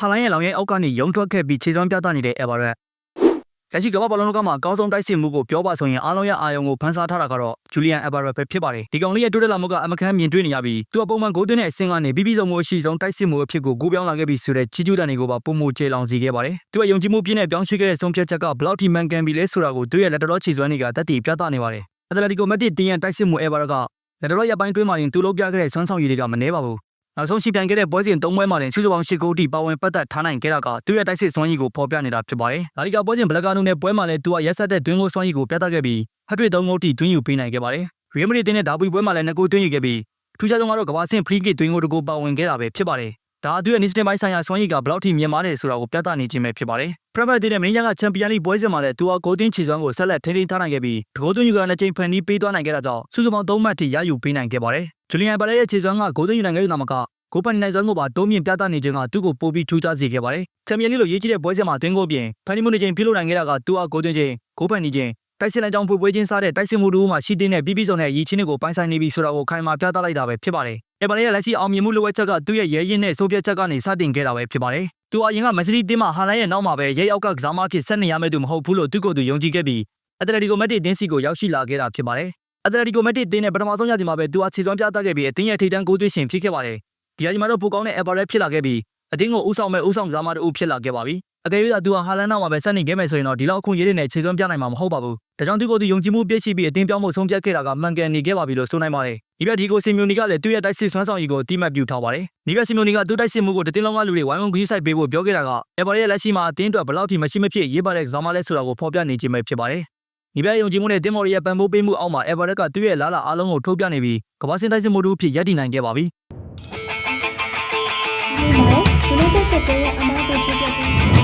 ဟာလိုင်းရဲ့လောင်ရဲ့အောက်ကနေရုံထွက်ခဲ့ပြီးခြေစွမ်းပြသနေတဲ့ Everett လက်ရှိကမ္ဘာဘလုံးလောကမှာအကောင်းဆုံးတိုက်စစ်မှုကိုပြောပါဆိုရင်အားလုံးရဲ့အာယုံကိုဖန်ဆားထားတာကတော့ Julian Everett ပဲဖြစ်ပါတယ်ဒီကောင်လေးရဲ့တွေ့တဲ့လာမှုကအမခန်းမြင်တွေ့နေရပြီးသူကပုံမှန်ဂိုးသွင်းတဲ့အဆင့်ကနေပြီးပြီးဆုံးမှုအရှိဆုံးတိုက်စစ်မှုအဖြစ်ကိုကိုးပြောင်းလာခဲ့ပြီးဆိုတဲ့ချီကျူးတန်တွေကိုပါပုံမှုကျေလောင်စေခဲ့ပါတယ်သူကယုံကြည်မှုပြည့်နဲ့ပြောင်းရွှေ့ခဲ့တဲ့ဆုံးဖြတ်ချက်ကဘလောက်ထိမှန်ကန်ပြီလဲဆိုတာကိုသူရဲ့လက်တော်ခြေစွမ်းတွေကတက်တည်ပြသနေပါတယ်အတလက်တီကိုမက်တစ်တင်းရဲ့တိုက်စစ်မှု Everett ကလက်တော်ရဲ့ပိုင်းတွင်းမှာရင်သူလုပ်ပြခဲ့တဲ့စွမ်းဆောင်ရည်တွေကမနှဲပါဘူး နောက်ဆုံးရှိပြန်ခဲ့တဲ့ပွဲစဉ်၃ပွဲမှာတင်စုစုပေါင်း၈ဂိုးထိပါဝင်ပတ်သက်ထားနိုင်ခဲ့တာကသူ့ရဲ့တိုက်စစ်စွမ်းရည်ကိုဖော်ပြနေတာဖြစ်ပါတယ်။လာလီဂါပွဲစဉ်ဘလကာနိုနဲ့ပွဲမှာလည်းသူကရက်ဆက်တဲ့တွင်းကိုစွမ်းရည်ကိုပြသခဲ့ပြီးဟက်ထရစ်၃ဂိုးထိတွင်းယူပေးနိုင်ခဲ့ပါတယ်။ရီယယ်မက်ဒရစ်နဲ့ဒါဘီပွဲမှာလည်း၂ဂိုးတွင်းယူခဲ့ပြီးထူးခြားဆုံးကတော့ကမ္ဘာဆင့်ဖရီးကစ်တွင်းကိုတကူပါဝင်ခဲ့တာပဲဖြစ်ပါတယ်။ ဒါအသူရဲ့နီစတင်ပိုင်းဆိုင်ရာစွမ်းရည်ကဘယ်လောက်ထိမြင့်မားတယ်ဆိုတာကိုပြသနေခြင်းပဲဖြစ်ပါတယ်။ပရမတ်တီနဲ့မင်းညာကချန်ပီယံလိပွဲစဉ်မှာလည်းသူကဂိုးတင်းချီစွမ်းကိုဆက်လက်ထိန်းသိမ်းထားနိုင်ခဲ့ပြီးဂိုးသွင်းယူကနှစ်ကြိမ်ဖန်တီးပေးသွားနိုင်ခဲ့တာကြောင့်စုစုပေါင်း၃မှတ်ထိရယူပေးနိုင်ခဲ့ပါတယ်။ဂျူလီယန်ဘာလက်ရဲ့ခြေစွမ်းကဂိုးသွင်းယူနိုင်ခဲ့တဲ့နာမကကိုပန်နိုင်စွမ်းကိုပါတိုးမြင့်ပြသနေခြင်းကသူ့ကိုပိုပြီးထူးခြားစေခဲ့ပါတယ်။ချန်ပီယံလိလိုရေးကြီးတဲ့ပွဲစဉ်မှာတွင်းကိုပြင်ဖန်တီမှုနေခြင်းပြုလုပ်နိုင်ခဲ့တာကသူ့အကိုသွင်းခြင်းဂိုးပန်နေခြင်း တိုက်စစ်လန်ကြောင်းဖွေပွဲချင်းစားတဲ့တိုက်စစ်မှုတို့မှာရှိတဲ့နဲ့ပြီးပြီးဆုံးတဲ့အရေးချင်းတွေကိုပိုင်ဆိုင်နေပြီဆိုတာကိုခိုင်မာပြသလိုက်တာပဲဖြစ်ပါတယ်။အဘလေးရဲ့လက်ရှိအောင်မြင်မှုလိုအပ်ချက်ကသူ့ရဲ့ရဲရင်နဲ့ဆိုပြတ်ချက်ကနေစတင်ခဲ့တာပဲဖြစ်ပါတယ်။သူအရင်ကမက်ဆီတီတင်းမှာဟာလိုင်းရဲ့နောက်မှာပဲရဲရောက်ကကစားမဖြစ်ဆက်နေရမယ့်သူမဟုတ်ဘူးလို့သူ့ကိုယ်သူယုံကြည်ခဲ့ပြီးအက်တလက်တီကိုမက်တစ်တင်းစီကိုရောက်ရှိလာခဲ့တာဖြစ်ပါတယ်။အက်တလက်တီကိုမက်တစ်တင်းနဲ့ပထမဆုံးညတင်မှာပဲသူအခြေစွမ်းပြသခဲ့ပြီးအတင်းရဲ့ထိပ်တန်းဂိုးသွင်းရှင်ဖြစ်ခဲ့ပါတယ်။ဒီအချိန်မှာတော့ပိုကောင်းတဲ့ Everett ဖြစ်လာခဲ့ပြီးအတင်းကိုဥဆောင်မဲ့ဥဆောင်ကစားမတို့ဖြစ်လာခဲ့ပါပြီ။ အကယ်၍သာသူဟာဟာလန်နောက်မှာပဲဆက်နေခဲ့မယ်ဆိုရင်တော့ဒီလောက်အခုရေးတဲ့နဲ့ခြေစွမ်းပြနိုင်မှာမဟုတ်ပါဘူး။ဒါကြောင့်သူကိုယ်သူယုံကြည်မှုပြည့်ရှိပြီးအတင်းပြောင်းဖို့ဆုံးဖြတ်ခဲ့တာကမှန်ကန်နေခဲ့ပါပြီလို့ဆိုနိုင်ပါတယ်။ဒီဘက်ဒီကိုစီမျိုးနီကလည်းသူ့ရဲ့တိုက်စစ်စွမ်းဆောင်ရည်ကိုအတိမတ်ပြုထားပါတယ်။ဒီဘက်စီမျိုးနီကသူ့တိုက်စစ်မှုကိုတတင်းလုံးကလူတွေဝိုင်းဝန်းဂရုစိုက်ပေးဖို့ပြောခဲ့တာကအေဘာရဲ့လက်ရှိမှာအတင်းအတွက်ဘယ်လောက်ထိမရှိမဖြစ်ရေးပါတဲ့ကစားမလဲဆိုတာကိုဖော်ပြနေခြင်းပဲဖြစ်ပါတယ်။ဒီဘက်ယုံကြည်မှုနဲ့တင်မော်ရီရဲ့ပံ့ပိုးပေးမှုအောက်မှာအေဘာရက်ကသူ့ရဲ့လာလာအားလုံးကိုထုတ်ပြနေပြီးကမ္ဘာစင်တိုက်စစ်မှုတို့အဖြစ်ရပ်တည်နိုင်ခဲ့ပါပြီ။ဒီမှာ United ကတဲ့ရဲ့အမားကို